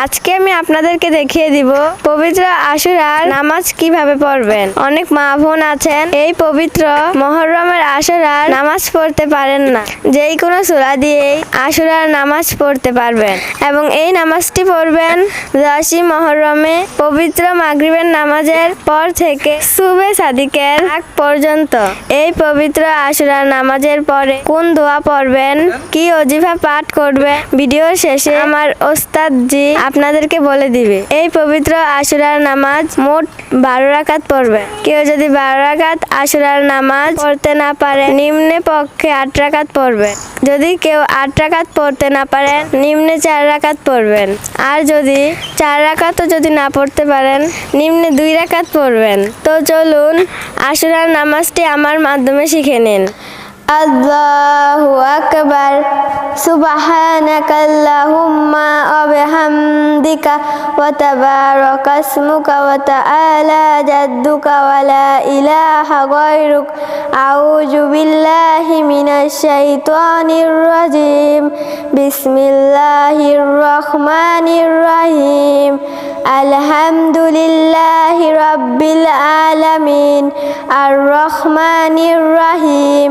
আজকে আমি আপনাদেরকে দেখিয়ে দিব পবিত্র আশুরার নামাজ কীভাবে পড়বেন। অনেক মা বোন আছেন, এই পবিত্র মহরমের আশুরার নামাজ পড়তে পারেন না। যেই কোনো সূরা দিয়েই আশুরার নামাজ পড়তে পারবেন এবং এই নামাজটি পড়বেন দশই মহরমে পবিত্র মাগরিবের নামাজের পর থেকে সুবে সাদিকের আগ পর্যন্ত। এই পবিত্র আশুরার নামাজের পরে কোন দোয়া পড়বেন, কি অজিফা পাঠ করবে ভিডিও শেষে আমার ওস্তাদ জি আপনাদেরকে বলে দিবে, এই পবিত্র আশুরার নামাজ মোট বারো রাকাত পড়বে। কেউ যদি বারো রাকাত আশুরার নামাজ পড়তে না পারে নিম্নে পক্ষে আট রাকাত পড়বে। যদি কেউ আট রাকাত পড়তে না পারেন, নিম্নে চার রাকাত পড়বেন। আর যদি চার রাকাতও যদি না পড়তে পারেন, নিম্নে দুই রাকাত পড়বেন। তো চলুন আশুরার নামাজটি আমার মাধ্যমে শিখে নিন। আল্লাহু আকবার। সুবহানাকা আল্লাহুম্মা ওয়া বিহামদিকা ওয়া তাবারাকা ইসমুকা ওয়া তাআলা জাদ্দুকা ওয়া লা ইলাহা গায়রুক। আউযু বিল্লাহি মিনাশ শাইতানির রাজিম। বিসমিল্লাহির রহমানির রহিম। আলহামদুলিল্লাহি রাব্বিল আলামিন। আর রহমানির রহিম।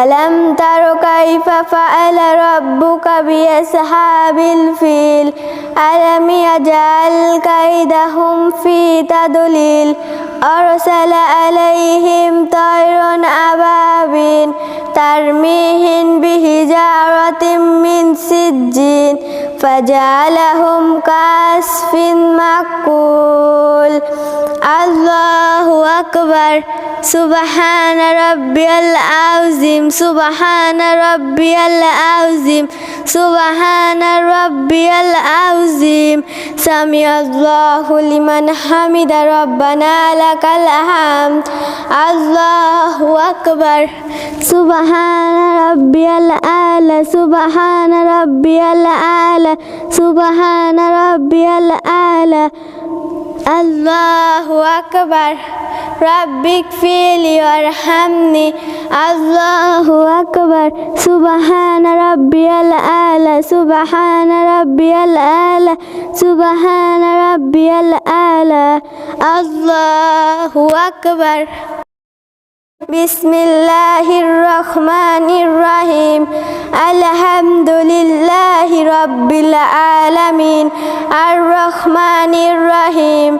রহিম ألم تر كيف فعل ربك بأصحاب الفيل ألم يجعل كيدهم في تضليل أرسل عليهم طيرا أبابين ترميهم بحجارة من سجين فجعلهم كعصف مأكول الله أكبر سبحان ربي আজিম সুবাহান রব্বিয়াল আউজিম সুবাহান রব্বিয়াল আউজিম সামি আল্লাহু লিমান হামিদা রব্বানা লাকাল হাম আল্লাহু আকবার সুবাহান রব্বিয়াল আলা সুবাহান রব্বিয়াল আলা সুবাহান রব্বিয়াল আলা আল্লাহু আকবার أكبر ربك فيلي وارحمني. الله أكبر. سبحان ربي الأعلى. سبحان ربي الأعلى. سبحان ربي الأعلى. الله أكبر. بسم الله الرحمن الرحيم. الحمد لله رب العالمين. الرحمن الرحيم.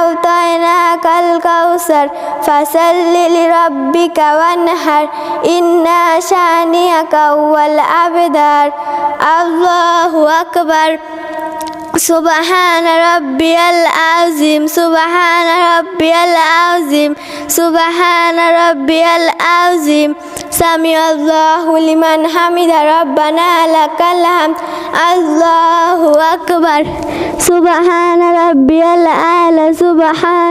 الكوثر فصل لربك وانحر. إنا شانئك هو الأبدار. الله أكبر. سبحان ربي العظيم. سبحان ربي العظيم. سبحان ربي العظيم. سمع الله لمن حمد. ربنا لك الحمد. الله أكبر. سبحان ربي الأعلى. سبحان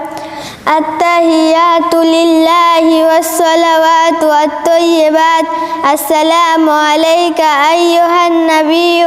التحيات لله والصلوات والطيبات السلام عليك أيها النبي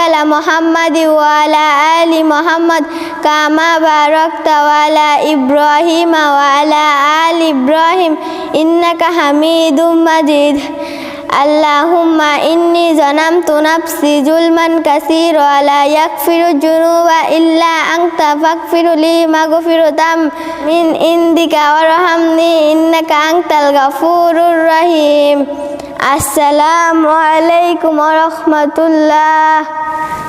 على محمد وعلى آل محمد كما باركت على إبراهيم وعلى آل إبراهيم إنك حميد مجيد اللهم إني ظلمت نفسي ظلما كثيرا ولا يغفر الذنوب إلا أنت فاغفر لي مغفرة من عندك وارحمني إنك أنت الغفور الرحيم السلام عليكم ورحمة الله